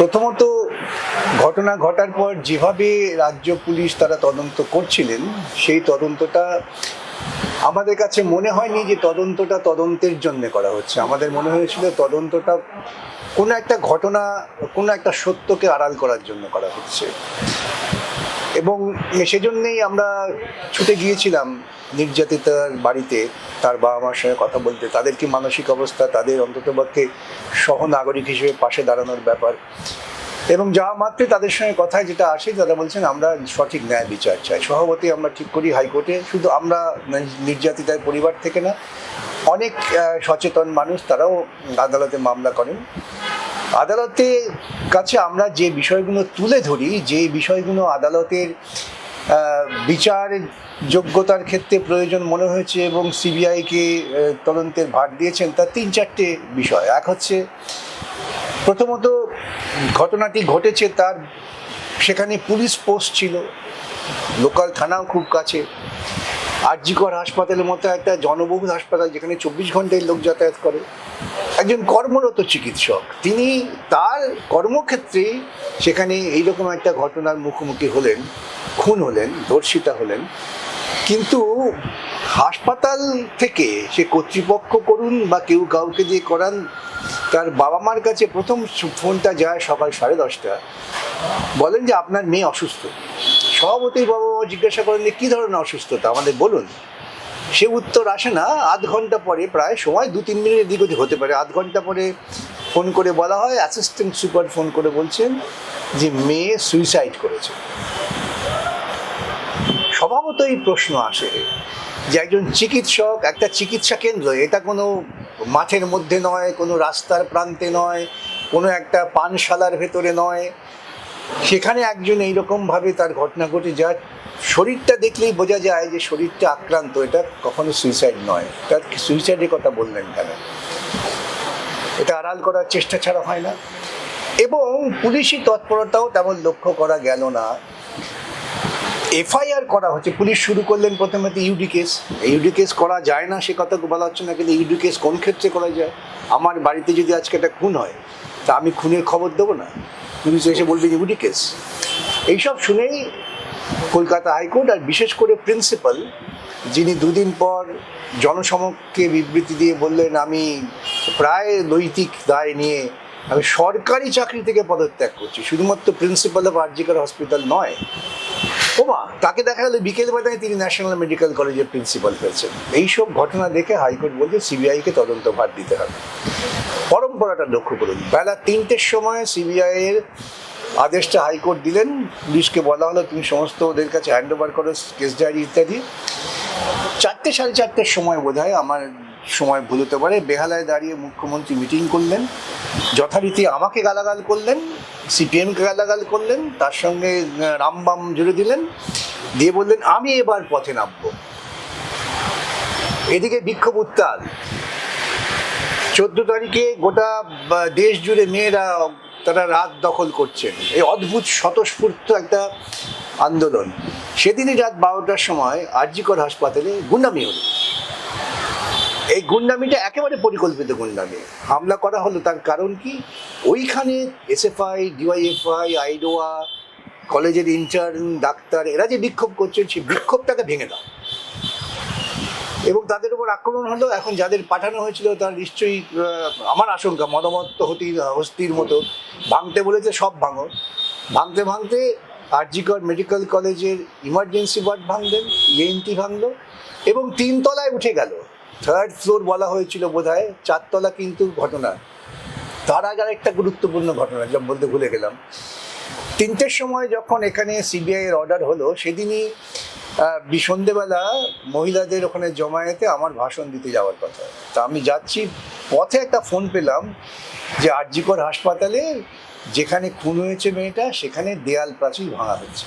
প্রথমত ঘটনা ঘটার পর যেভাবে রাজ্য পুলিশ তারা তদন্ত করছিলেন, সেই তদন্তটা আমাদের কাছে মনে হয়নি যে তদন্তটা তদন্তের জন্য করা হচ্ছে। আমাদের মনে হয়েছিল তদন্তটা কোনো একটা ঘটনা, কোনো একটা সত্যকে আড়াল করার জন্য করা হচ্ছে। এবং সেজন্যই আমরা ছুটে গিয়েছিলাম নির্যাতিতার বাড়িতে, তার বাবা মার সঙ্গে কথা বলতে। তাদের কি মানসিক অবস্থা, তাদের অন্ততপক্ষে সহনাগরিক হিসেবে পাশে দাঁড়ানোর ব্যাপার। এবং যা মাত্রে তাদের সঙ্গে কথায় যেটা আসে, তারা বলছেন, আমরা সঠিক ন্যায় বিচার চাই। সভাপতি আমরা ঠিক করি হাইকোর্টে। শুধু আমরা নির্যাতিতার পরিবার থেকে না, অনেক সচেতন মানুষ তারাও আদালতে মামলা করেন। আদালতের কাছে আমরা যে বিষয়গুলো তুলে ধরি, যে বিষয়গুলো আদালতের বিচার যোগ্যতার ক্ষেত্রে প্রয়োজন মনে হয়েছে এবং সিবিআইকে তদন্তের ভার দিয়েছেন, তার তিন চারটে বিষয়। এক হচ্ছে, প্রথমত ঘটনাটি ঘটেছে তার, সেখানে পুলিশ পোস্ট ছিল, লোকাল থানাও খুব কাছে। আরজিকর হাসপাতালের মতো একটা জনবহুল হাসপাতাল যেখানে চব্বিশ ঘন্টায় লোক যাতায়াত করে। একজন কর্মরত চিকিৎসক, তিনি তার কর্মক্ষেত্রে সেখানে এইরকম একটা ঘটনার মুখোমুখি হলেন, খুন হলেন, ধর্ষিতা হলেন। কিন্তু হাসপাতাল থেকে সে কর্তৃপক্ষ করুন বা কেউ কাউকে দিয়ে করান, তার বাবা মার কাছে প্রথম ফোনটা যায় সকাল সাড়ে দশটা। বলেন যে, আপনার মেয়ে অসুস্থ। সভাপতি বাবা মা জিজ্ঞাসা করেন যে, কী ধরনের অসুস্থতা? আমাদের বলুন। সে উত্তর আসে না, আধ ঘণ্টা পরে প্রায় সময়, দু, তিন মিনিটের এদিক ওদিক হতে পারে। আধ ঘণ্টা পরে ফোন করে বলা হয় অ্যাসিস্ট্যান্ট সুপার ফোন করে বলছেন যে, মেয়ে সুইসাইড করেছে। স্বভাবতই প্রশ্ন আসে যে, একজন চিকিৎসক, একটা চিকিৎসা কেন্দ্র, এটা কোনো মাঠের মধ্যে নয়, কোনো রাস্তার প্রান্তে নয়, কোনো একটা পানশালার ভেতরে নয়। সেখানে একজন এইরকমভাবে তার ঘটনা ঘটে যায় শরীরটা দেখলেই বোঝা যায় যে শরীরটা আক্রান্ত, এটা কখনো সুইসাইড নয়। তার সুইসাইডের কথা বললেন কেন? এটা আড়াল করার চেষ্টা ছাড়া হয় না। এবং পুলিশি তৎপরতাও তেমন লক্ষ্য করা গেল না। এফআইআর করা হচ্ছে, পুলিশ শুরু করলেন প্রথমে তো ইউডি কেস। ইউডি কেস করা যায় না, সে কথা বলা হচ্ছে না, কিন্তু ইউডি কেস কোন ক্ষেত্রে করা যায়? আমার বাড়িতে যদি আজকে একটা খুন হয়, তা আমি খুনের খবর দেবো না? পুলিশ এসে বলবে ইউডি কেস। এইসব শুনেই কলকাতা হাইকোর্ট আর বিশেষ করে প্রিন্সিপাল, যিনি দুদিন পর জনসমক্ষে বিবৃতি দিয়ে বললেন, আমি প্রায় নৈতিক দায় নিয়ে আমি সরকারি চাকরি থেকে পদত্যাগ করছি। শুধুমাত্র প্রিন্সিপাল অফ আরজিকার হসপিটাল নয়। ওমা, তাকে দেখা গেলো বিকেলবেলায় তিনি ন্যাশনাল মেডিকেল কলেজের প্রিন্সিপাল হয়েছেন। এইসব ঘটনা দেখে হাইকোর্ট বলছে সিবিআইকে তদন্ত ভার দিতে হবে। পরম্পরাটা লক্ষ্য করুন। বেলা তিনটের সময় সিবিআই এর আদেশটা হাইকোর্ট দিলেন, পুলিশকে বলা হলো, তুমি সমস্ত ওদের কাছে হ্যান্ড ওভার করো কেস ডায়েরি ইত্যাদি। চারটে সাড়ে চারটের সময় বোধ হয় আমার সময় ভুল হতে পারে, বেহালায় দাঁড়িয়ে মুখ্যমন্ত্রী মিটিং করলেন, যথারীতি আমাকে গালাগাল করলেন সিপিএমকে গালাগাল করলেন, তার সঙ্গে রামবাম জুড়ে দিলেন, দিয়ে বললেন, আমি এবার পথে নামবো। এদিকে বিক্ষোভ উত্তাল। চোদ্দ তারিখে গোটা দেশ জুড়ে মেয়েরা তারা রাত দখল করছেন। এই অদ্ভুত স্বতঃস্ফূর্ত একটা আন্দোলন। সেদিনই রাত বারোটার সময় আরজিকর হাসপাতালে গুন্ডামি হলো। এই গুন্ডামিটা একেবারে পরিকল্পিত গুন্ডামি। হামলা করা হলো তার কারণ কি? ওইখানে এসএফআই, ডিওয়াইএফআই, আইডোয়া, কলেজের ইন্টার্ন ডাক্তার, এরা যে বিক্ষোভ করছেন, সেই বিক্ষোভটাকে ভেঙে দাও। এবং তাদের উপর আক্রমণ হলো। এখন যাদের পাঠানো হয়েছিল, তার নিশ্চয়ই আমার আশঙ্কা মদমত্ত হতি হস্তির মতো। ভাঙতে বলেছে সব ভাঙো। ভাঙতে ভাঙতে আরজিকর মেডিকেল কলেজের ইমার্জেন্সি ওয়ার্ড ভাঙলেন ইএনটি ভাঙলো এবং তিনতলায় উঠে গেল। থার্ড ফ্লোর বলা হয়েছিল বোধ হয় চারতলা কিন্তু ঘটনা। তার আগে একটা গুরুত্বপূর্ণ ঘটনা যা বলতে ভুলে গেলাম। তিনটের সময় যখন এখানে সিবিআই এর অর্ডার হলো, সেদিনই সন্ধেবেলা মহিলাদের ওখানে জমায়েতে আমার ভাষণ দিতে যাওয়ার কথা। তা আমি যাচ্ছি, পথে একটা ফোন পেলাম যে আরজিকর হাসপাতালে যেখানে খুন হয়েছে মেয়েটা, সেখানে দেয়াল প্রাচীর ভাঙা হচ্ছে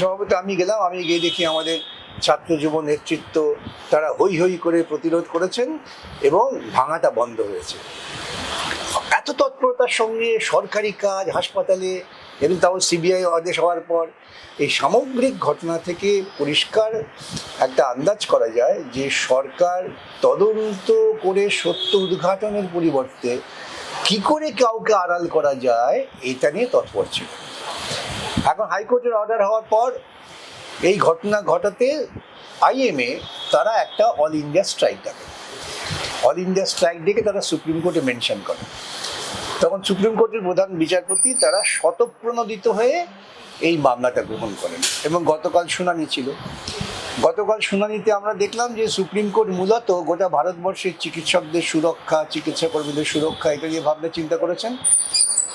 স্বভাবত আমি গেলাম, আমি গিয়ে দেখি আমাদের ছাত্র যুব নেতৃত্ব তারা হই হই করে প্রতিরোধ করেছেন এবং ভাঙাটা বন্ধ হয়েছে। এত তৎপরতার সঙ্গে সরকারি কাজ, হাসপাতালে এবং তাও সিবিআই আদেশ হওয়ার পর এই সামগ্রিক ঘটনা থেকে পরিষ্কার একটা আন্দাজ করা যায় যে সরকার তদন্ত করে সত্য উদ্ঘাটনের পরিবর্তে কি করে কাউকে আড়াল করা যায়, এটা নিয়ে তৎপর ছিল। এখন হাইকোর্টের অর্ডার হওয়ার পর এই ঘটনা ঘটাতে আইএমএ তারা একটা অল ইন্ডিয়া স্ট্রাইক ডাকে অল ইন্ডিয়া স্ট্রাইক ডেকে তারা সুপ্রিম কোর্টে মেনশন করে। তখন সুপ্রিম কোর্টের প্রধান বিচারপতি তারা শতপ্রণোদিত হয়ে এই মামলাটা গ্রহণ করেন এবং গতকাল শুনানি ছিল। গতকাল শুনানিতে আমরা দেখলাম যে সুপ্রিম কোর্ট মূলত গোটা ভারতবর্ষের চিকিৎসকদের সুরক্ষা চিকিৎসা কর্মীদের সুরক্ষা, এটা নিয়ে ভাবনা চিন্তা করেছেন,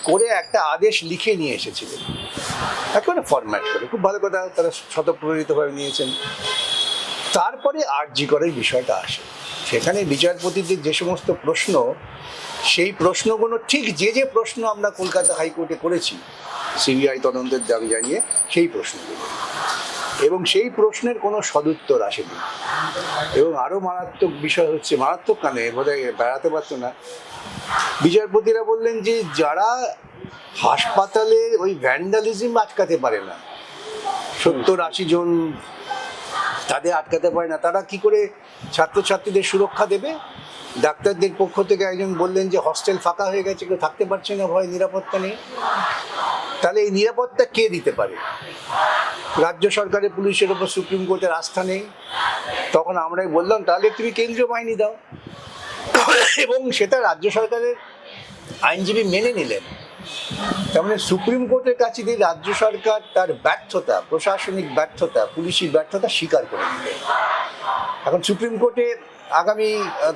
করে একটা আদেশ লিখে নিয়ে এসেছিলেন। একেবারে ফরম্যাট করে। খুব ভালো কথা, তারা শতপ্রণোদিতভাবে নিয়েছেন। তারপরে আরজি করার বিষয়টা আসে। সেখানে বিচারপতিদের যে সমস্ত প্রশ্ন, সেই প্রশ্নগুলো ঠিক যে যে প্রশ্ন আমরা কলকাতা হাইকোর্টে করেছি, সিবিআই তদন্তের দাবি জানিয়ে সেই প্রশ্নগুলো। এবং সেই প্রশ্নের কোনো সদুত্তর আসেনি। এবং আরও মারাত্মক বিষয় হচ্ছে, মারাত্মক কানে? বোধহয় বেড়াতে পারতো না। বিচারপতিরা বললেন যে, যারা হাসপাতালে ওই ভ্যান্ডালিজম আটকাতে পারে না, সত্তর আশি জন তাদের আটকাতে পারে না। তারা কি করে ছাত্রছাত্রীদের সুরক্ষা দেবে? ডাক্তারদের পক্ষ থেকে একজন বললেন যে, হস্টেল ফাঁকা হয়ে গেছে, কেউ থাকতে পারছে না, ভয় নিরাপত্তা নেই। তাহলে এই নিরাপত্তা কে দিতে পারে? রাজ্য সরকারের, পুলিশের ওপর সুপ্রিম কোর্টের আস্থা নেই। তখন আমরাই বললাম, তাহলে তুমি কেন্দ্রীয় বাহিনী দাও। এবং সেটা রাজ্য সরকারের আইনজীবী মেনে নিলেন। তার সুপ্রিম কোর্টের কাছে দিয়ে রাজ্য সরকার তার ব্যর্থতা, প্রশাসনিক ব্যর্থতা পুলিশি ব্যর্থতা স্বীকার করে নিলেন এখন সুপ্রিম কোর্টে আগামী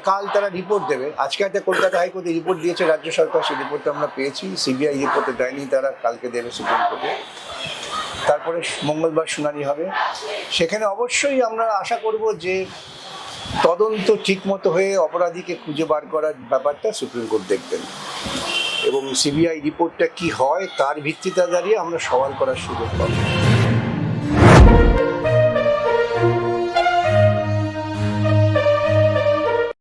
কাল তারা রিপোর্ট দেবে। আজকে একটা কলকাতা হাইকোর্টে রিপোর্ট দিয়েছে রাজ্য সরকার, সেই রিপোর্টটা আমরা পেয়েছি। সিবিআই রিপোর্টে দেয়নি তারা, কালকে দেবে সুপ্রিম কোর্টে। তারপরে মঙ্গলবার শুনানি হবে। সেখানে অবশ্যই আমরা আশা করব যে তদন্ত ঠিকমতো হয়ে অপরাধীকে খুঁজে বার করার ব্যাপারটা সুপ্রিম কোর্ট দেখবেন। এবং সিবিআই রিপোর্টটা কি হয় তার ভিত্তিতে দাঁড়িয়ে আমরা সওয়াল করার সুযোগ পাবো।